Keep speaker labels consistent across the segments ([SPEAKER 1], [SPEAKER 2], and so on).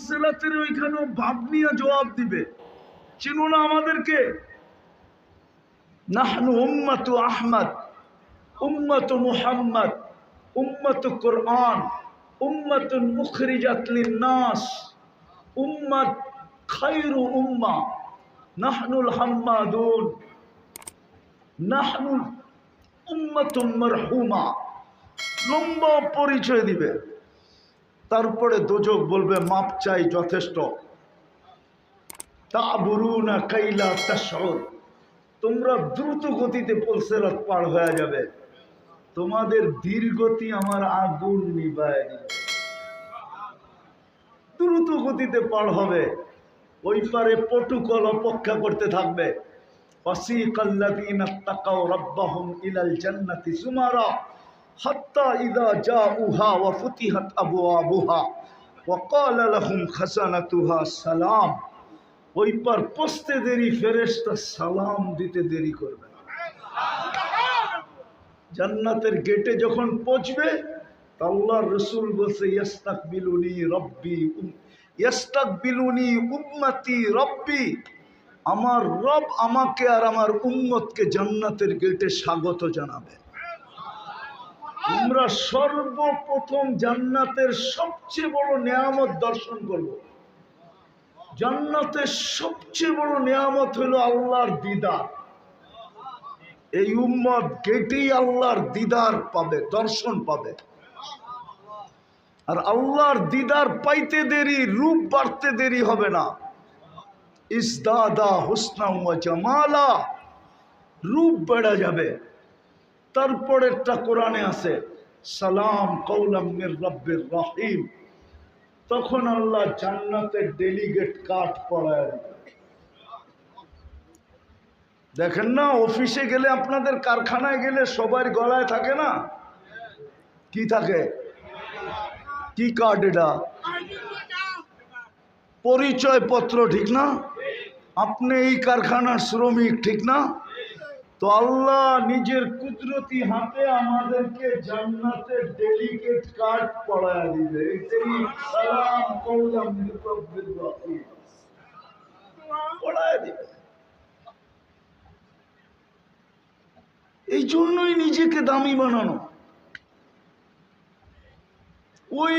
[SPEAKER 1] ফুলসেলাতের ওইখানেও ভাব নিয়ে জবাব দিবে। চিনো না আমাদেরকে? নাহনু উম্মাতু আহমদ, উম্মত মুহাম্মদ, উম্মত কোরআন, উম্মত মুখরিজাত লিন্নাস, উম্মত খায়রু উম্মা, নাহনুল হাম্মাদুন, নাহনুল উম্মাতুম মারহুমা। লম্বা পরিচয় দিবে। তারপরে দোজক বলবে, মাপ চাই যথেষ্ট। তা বরু না কাইলা তা তোমরা দ্রুত গতিতে পলসেরাত পার হয়ে যাবে। তোমাদের গতি আমার আগুন নিবায় দ্রুত গতিতে পার হবে। ওই পারে পটুকল অপেক্ষা করতে থাকবে। অসি কাল্লাদিন তাকাও রব্বাহম ইলাল জান্নাতি সুমারা। ইদা উহা ফুতিহাত আবুহা সালাম। ওই দেরি সালাম দিতে দেরি করবে জান্নাতের গেটে যখন পৌঁছবে আল্লাহ রসুল বলছে ইয়াস্তাক বিলুনি রব্বি ইয়াস্তাক বিলুনি উম্মতি রব্বি। আমার রব আমাকে আর আমার উম্মতকে জান্নাতের গেটে স্বাগত জানাবে। আমরা সর্বপ্রথম জান্নাতের সবচেয়ে বড় নেয়ামত দর্শন করব। জান্নাতের সবচেয়ে বড় নেয়ামত হলো আল্লাহর দিদার। এই উম্মত গেটেই আল্লাহর দিদার পাবে, দর্শন পাবে। আর আল্লাহর দিদার পাইতে দেরি, রূপ বাড়তে দেরি হবে না। ইসদাদা হুসনা জামালা, রূপ বেড়া যাবে। তারপরেরটা কোরআনে আছে, সালাম কৌলাম মির রব্বির রহিম। তখন আল্লাহ জান্নাতের ডেলিগেট কার্ড পড়ায়। দেখেন না, অফিসে গেলে আপনাদের কারখানায় গেলে সবার গলায় থাকে না? কি থাকে? কি কার্ড এটা? পরিচয় পত্র ঠিক না? আপনি এই কারখানার শ্রমিক ঠিক না? তো আল্লাহ নিজের কুদরতি হাতে আমাদেরকে জান্নাতের ডেলিগেট কার্ড পড়ায় দিবে। সালাম রব্বির পড়ায় দিবে। এই জন্যই নিজেকে দামি বানানো। ওই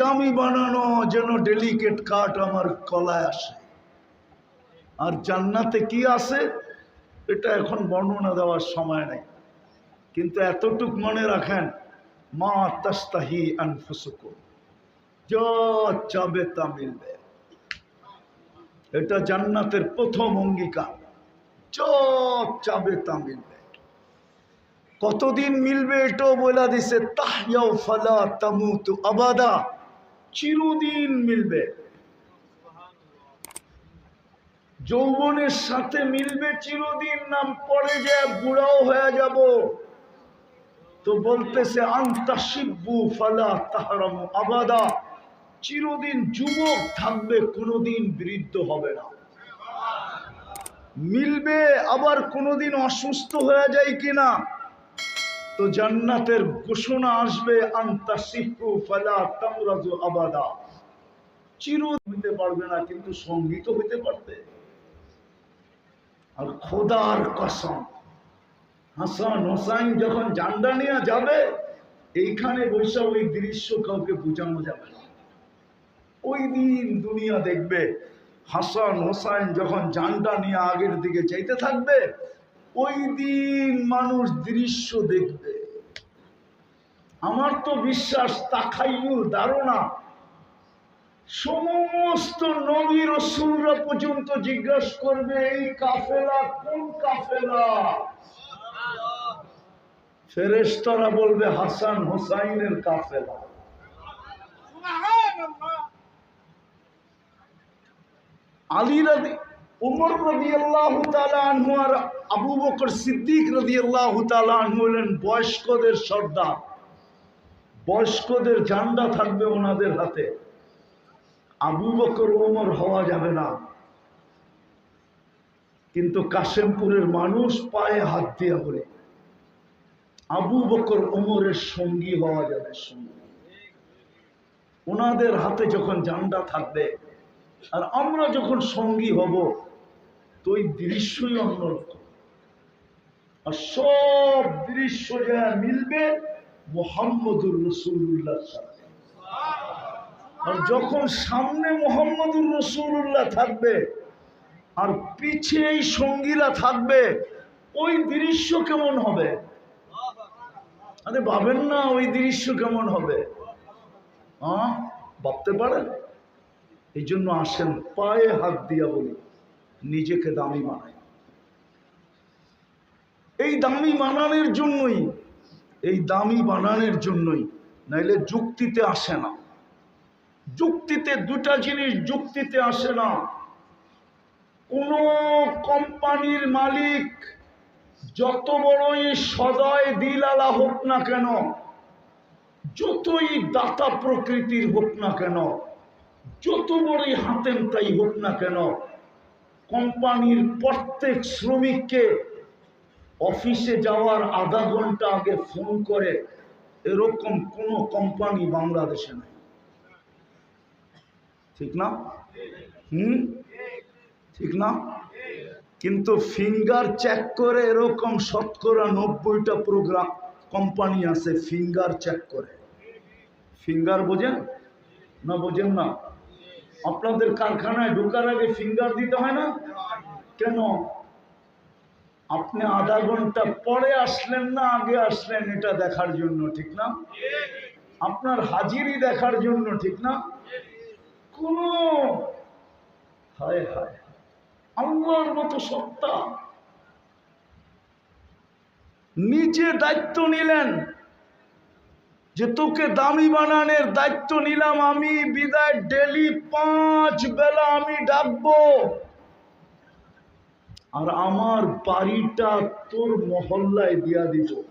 [SPEAKER 1] দামি বানানো যেন ডেলিকেট কার্ড আমার কলায় আসে। আর জান্নাতে কি আছে? এটা এখন বর্ণনা দেওয়ার সময় নেই। কিন্তু এতটুক মনে রাখেন, মা তাস্তাহি আনফুসুকু যা চাবে তা মিলবে। এটা জান্নাতের প্রথম অঙ্গীকার যা চাবে তা মিলবে। কতদিন মিলবে এটাও বলা দিছে, তাহিয়াও ফালা তামুতু আবাদা, চিরদিন মিলবে। যৌবনের সাথে মিলবে চিরদিন, নাম পরে যে বুড়াও হয়ে যাব। তো বলতেছে, আন্তা শিব্বু ফালা তাহারাম আবাদা। চিরদিন যুবক থাকবে, কোনোদিন বৃদ্ধ হবে না। মিলবে, আবার কোনোদিন অসুস্থ হয়ে যায় কিনা? তো জান্নাতের ঘোষণা আসবে, আন্তা শিখু ফালা তামরাজু আবাদা। চির হইতে পারবে না, কিন্তু সংগীত হইতে পারবে। আর খোদার কসম। হাসান হোসাইন যখন জান্ডা নিয়ে যাবে, এইখানে বৈশা ওই দৃশ্য কাউকে বোঝানো যাবে না। ওই দিন দুনিয়া দেখবে, হাসান হোসাইন যখন জান্ডা নিয়ে আগের দিকে যাইতে থাকবে, ওই দিন মানুষ দৃশ্য দেখবে। আমার তো বিশ্বাস তাকাইয়ুর ধারণা সমস্ত নবী রসুলরা পর্যন্ত জিজ্ঞাসা করবে, এই কাফেলা কোন কাফেলা? ফেরেশতারা বলবে, হাসান হোসাইনের কাফেলা। বয়স্কদের ঝান্ডা থাকবে ওনাদের হাতে। আবু বকর ওমর হওয়া যাবে না। কিন্তু কাশেমপুরের মানুষ পায়ে হাত দিয়ে বলে, আবু বকর ওমরের সঙ্গী হওয়া যাবে সঙ্গী ওনাদের হাতে যখন জান্ডা থাকবে, আর আমরা যখন সঙ্গী হব, তো ওই দৃশ্যই অন্যরকম। আর সব দৃশ্য যা মিলবে, মোহাম্মদুর রসুল্লাহ সাথে যখন সামনে মোহাম্মদুর রসুল্লাহ থাকবে, আর পিছে এই সঙ্গীরা থাকবে, ওই দৃশ্য কেমন হবে? আরে ভাবেন না, ওই দৃশ্য কেমন হবে? হ্যাঁ ভাবতে পারেন? এই জন্য আসেন, পায়ে হাত দিয়া বলি, নিজেকে দামি বানাই। এই দামি বানানোর জন্যই, এই দামি বানানোর জন্যই, নাইলে যুক্তিতে আসে না। যুক্তিতে, দুটা জিনিস যুক্তিতে আসে না। কোন কোম্পানির মালিক যত বড়ই সদয় দিলালা হোক না কেন, যতই দাতা প্রকৃতির হোক না কেন, যত বড়ই হাতেম তাই হোক না কেন, কোম্পানির প্রত্যেক শ্রমিককে অফিসে যাওয়ার আধা ঘণ্টা আগে ফোন করে, এরকম কোনো কোম্পানি বাংলাদেশে নাই। ঠিক না? হুম? ঠিক না? কিন্তু ফিঙ্গার চেক করে এরকম শতকরা নব্বইটা প্রোগ্রাম কোম্পানি আছে ফিঙ্গার চেক করে। ফিঙ্গার বোঝেন? না বোঝেন না? আপনাদের কারখানায় ঢোকার আগে ফিঙ্গার দিতে হয় না? কেন? আপনি আধা ঘণ্টা পরে আসলেন না, আগে আসলেন, এটা দেখার জন্য, ঠিক না? আপনার হাজিরি দেখার জন্য, ঠিক না? কোন। হায় হায় আল্লাহর মতো সত্তা। নিজে দায়িত্ব নিলেন যে তোকে দামি বানানোর দায়িত্ব নিলাম আমি বিদায় ডেলি পাঁচ বেলা আমি ডাকবো। আর আমার বাড়িটা তোর মহল্লায় দিয়া দিব।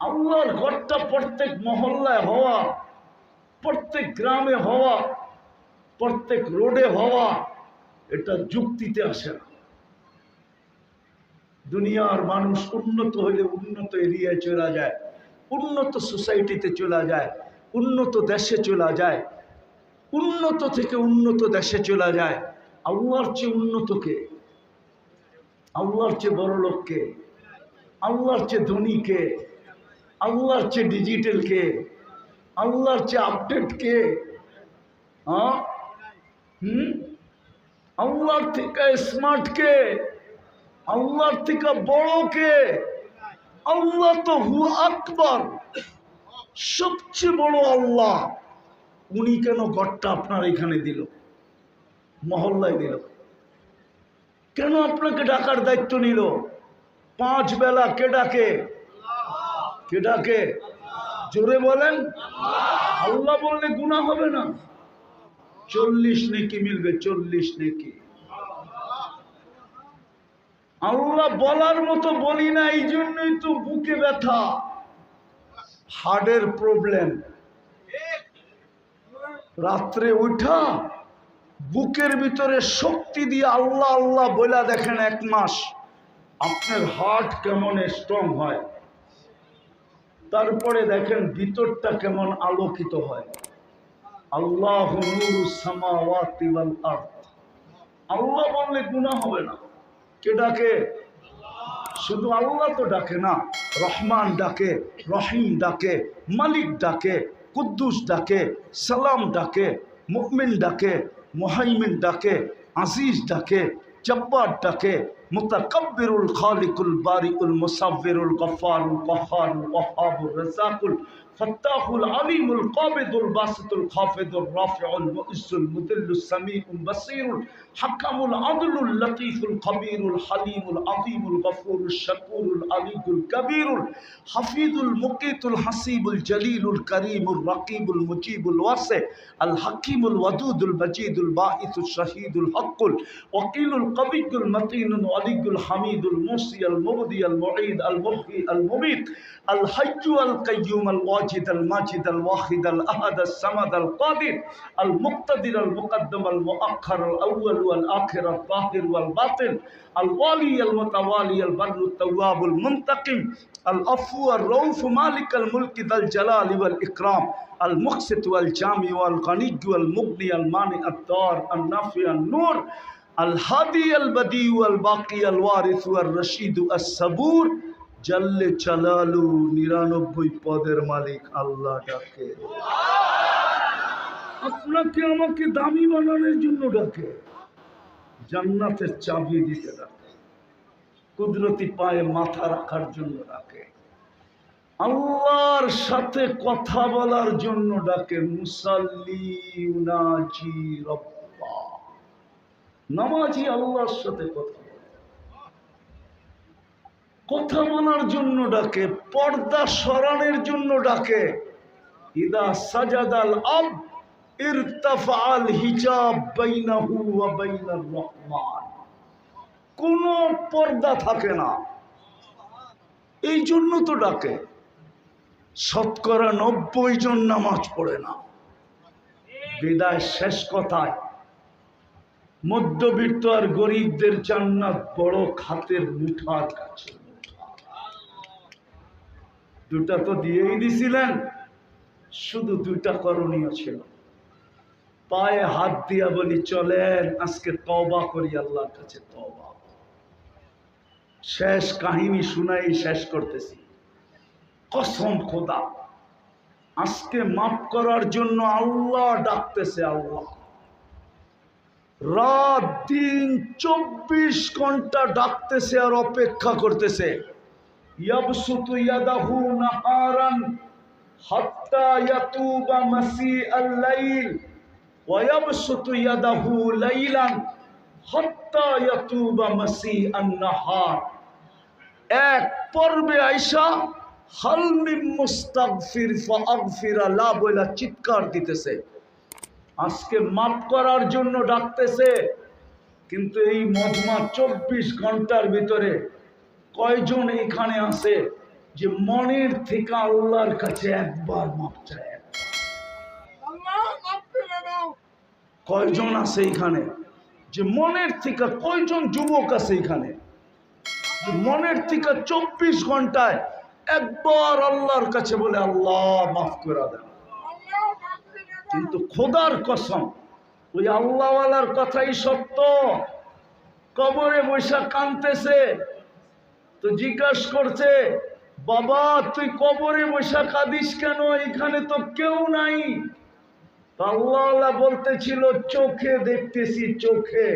[SPEAKER 1] আল্লাহর ঘরটা প্রত্যেক মহল্লায় হওয়া প্রত্যেক গ্রামে হওয়া, প্রত্যেক রোডে হওয়া, এটা যুক্তিতে আসে না। দুনিয়ার মানুষ উন্নত হইলে উন্নত এরিয়ায় চলে যায়, উন্নত সোসাইটিতে চলে যায়, উন্নত দেশে চলে যায়, উন্নত থেকে উন্নত দেশে চলে যায়। আল্লাহর চেয়ে উন্নতকে আল্লাহর চেয়ে বড় লোককে আল্লাহর চেয়ে ধনীকে আল্লাহর চেয়ে ডিজিটালকে আল্লাহর চেয়ে আপডেটকে হ্যাঁ? হুম? আল্লাহর থেকে স্মার্ট কে? আল্লাহর থেকে বড় কে? আল্লাহ তো হু আকবর। সবচেয়ে বড় আল্লাহ। উনি কেন ঘরটা আপনার এখানে দিল? মহল্লায় দিল। কেন আপনাকে ডাকার দায়িত্ব নিল? পাঁচ বেলা কে ডাকে? কে ডাকে? জোরে বলেন। আল্লাহ বললে গুণা হবে না। চল্লিশ নেকি মিলবে, চল্লিশ নেকি। আল্লাহ বলার মতো বলি না, এই জন্যই তো বুকে ব্যথা। হার্টের প্রবলেম। রাত্রে উঠা, বুকের ভিতরে শক্তি দিয়ে আল্লাহ আল্লাহ বইলা দেখেন এক মাস, আপনার হার্ট কেমন স্ট্রং হয়? তারপরে দেখেন ভিতরটা কেমন আলোকিত হয়। আল্লাহ আল্লাহ বললে গুণা হবে না। কে ডাকে? শুধু আল্লাহ তো ডাকে না, রহমান ডাকে, রহিম ডাকে, মালিক ডাকে, কুদ্দুস ডাকে, সালাম ডাকে মুকমিন ডাকে, মোহাইমিন ডাকে, আজিজ ডাকে, জব্বার ডাকে متكبر الخالق البارئ المصور الغفار القهار الوهاب الرزاق ফাত্তাহুল আলিমুল কাবিদুল বাসিতুল খাফিদুল রাফিউল মুইসুল মুদিল্লুস সামিউল বাসিরুল হাকামুল আদলুল লতীফুল খবীরুল হালিমুল আযীমুল গফুরুল শাকুরুল আলিউল কবীরুল হাফিদুল মুকিতুল হাসিবুল জলিলুল করিমুল রাকিবুল মুজিবুল ওয়াসি আল হাকিমুল ওয়াদুদুল মজিদুল বাঈসুল শাহীদুল হকুল ওয়াকিলুল কবিকুল মতিনুল আলিউল হামিদুল মুসি আল মুবদি আল মুঈদ আল মুহয়ি আল মুমীত আল হাইয়্যু আল কাইয়্যুম الواجد الماجد الواحد الأحد الصمد القادر المقتدر المقدم المؤخر الأول والآخر الظاهر والباطن الوالي المتوالي البر التواب المنتقم العفو الرؤوف مالك الملك ذا الجلال والإكرام المقسط والجامع والغني والمغني المانع الدار النافع النور الهادي البديع والباقي الوارث والرشيد الصبور জাল্লে চালালু নিরানব্বই পদের মালিক আল্লাহ ডাকে। আপনাকে আমাকে দামি বানানোর জন্য ডাকে। জান্নাতের চাবি দিতে ডাকে। কুদরতি পায়ে মাথা রাখার জন্য ডাকে। আল্লাহর সাথে কথা বলার জন্য ডাকে, মুসাল্লি নামাজি আল্লাহর সাথে কথা কথা বলার জন্য ডাকে, পর্দা সরানোর জন্য ডাকে। ইদা সাজাদাল আব ইরতাফাল হিজাব বাইনাহু ওয়া বাইনার রহমান। কোনো পর্দা থাকে না। এই জন্য তো ডাকে। শতকরা নব্বই জন নামাজ পড়ে না। বিদায় শেষ কথায়। মধ্যবিত্ত আর গরিবদের জান্নাত বড় খাতের মুঠার কাছে। দুটা তো দিয়েই দিছিলেন, শুধু দুইটা করণীয় ছিল। পায়ে হাত দিয়া বলি, চলেন, আজকে তবা করি, আল্লাহর কাছে তবা শেষ কাহিনী শুনাই শেষ করতেছি। কসম খোদা, আজকে মাফ করার জন্য আল্লাহ ডাকতেছে আল্লাহ। রাত দিন চব্বিশ ঘণ্টা ডাকতেছে আর অপেক্ষা করতেছে। ইয়াবসুতু ইয়াদাহু নাহারান হাত্তা ইয়াতুবা মাসিআল লাইল, ওয়া ইয়াবসুতু ইয়াদাহু লাইলান হাত্তা ইয়াতুবা মাসিআন এক পর্বে আইসা হালমিম মুস্তাগফির ফাগফিরা লা বইলা চিৎকার দিতেছে। আজকে মাফ করার জন্য ডাকতেছে, কিন্তু এই মজমা চব্বিশ ঘণ্টার ভিতরে কয়জন এখানে আছে যে মনের থেকে আল্লাহর কাছে একবার মাপ চায়? কয়জন আছে এখানে? যে মনের থেকে কয়জন যুবক আছে এখানে? যে মনের থেকে চব্বিশ ঘন্টায় একবার আল্লাহর কাছে বলে আল্লাহ মাফ করে দেন কিন্তু খোদার কসম ওই আল্লাহওয়ালার কথাই সত্য। কবরে বৈশা কানতেছে তো জিজ্ঞাস করছে, বাবা, তুই কবরে বৈশা কাঁদিস কেন? এখানে তো কেউ নাই। আল্লাহ বলতেছিল, চোখে দেখতেছি, চোখে।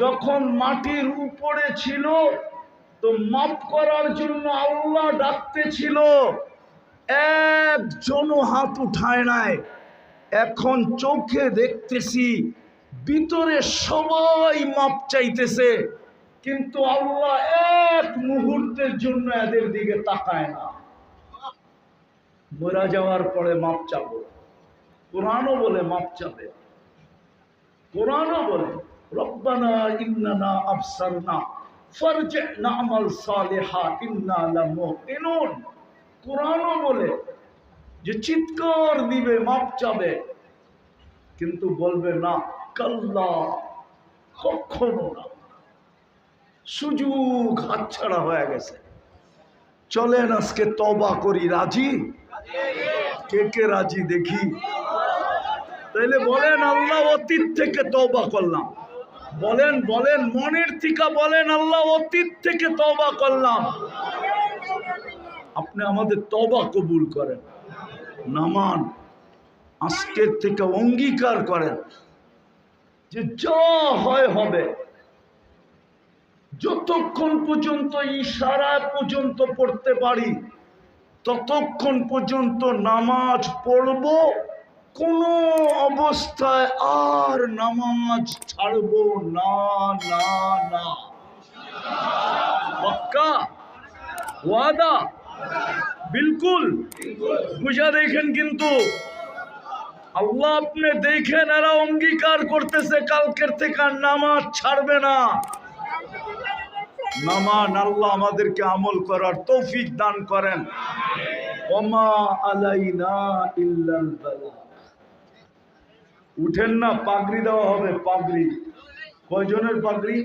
[SPEAKER 1] যখন মাটির উপরে ছিল, তো মাপ করার জন্য আল্লাহ ডাকতেছিল, একজনও হাত উঠায় নাই। এখন চোখে দেখতেছি, ভিতরে সবাই মাপ চাইতেছে। কিন্তু আল্লাহ এক মুহূর্তের জন্য এদের দিকে তাকায় না। মরা যাওয়ার পরে মাপ চাবো। কোরআনও বলে মাপ চাবে। কোরআনও বলে, রব্বানা ইন্নানা আফসারনা, ফারজি'না আমাল সালিহা, ইন্না বলে যে চিৎকার দিবে, মাপ চাবে। কিন্তু বলবে, না, কাল্লা, কখনো না। সুযোগ হাতছাড়া হয়ে গেছে। চলেন আজকে তবা করি, রাজি? কে কে রাজি দেখি। তাইলে বলেন, আল্লাহ অতীত থেকে তবা করলাম। বলেন বলেন, মনের থেকে বলেন, আল্লাহ অতীত থেকে তবা করলাম। আপনি আমাদের তবা কবুল করেন। নামান, আজকের থেকে অঙ্গীকার করেন। যে যা হয় হবে যতক্ষণ পর্যন্ত ইশারা পর্যন্ত পড়তে পারি, ততক্ষণ পর্যন্ত নামাজ পড়ব, কোনো অবস্থায় আর নামাজ ছাড়ব না না না। পাক্কা? ওয়াদা? বিলকুল। বুঝা দেখেন কিন্তু, আল্লাহ আপনি দেখেন এরা অঙ্গীকার করতেছে, কালকের থেকে আর নামাজ ছাড়বে না। নামান আল্লাহ আমাদেরকে আমল করার তৌফিক দান করেন। ওমা আলাইনা উঠেন না, পাগড়ি দেওয়া হবে, পাগড়ি। কয়জনের পাগড়ি?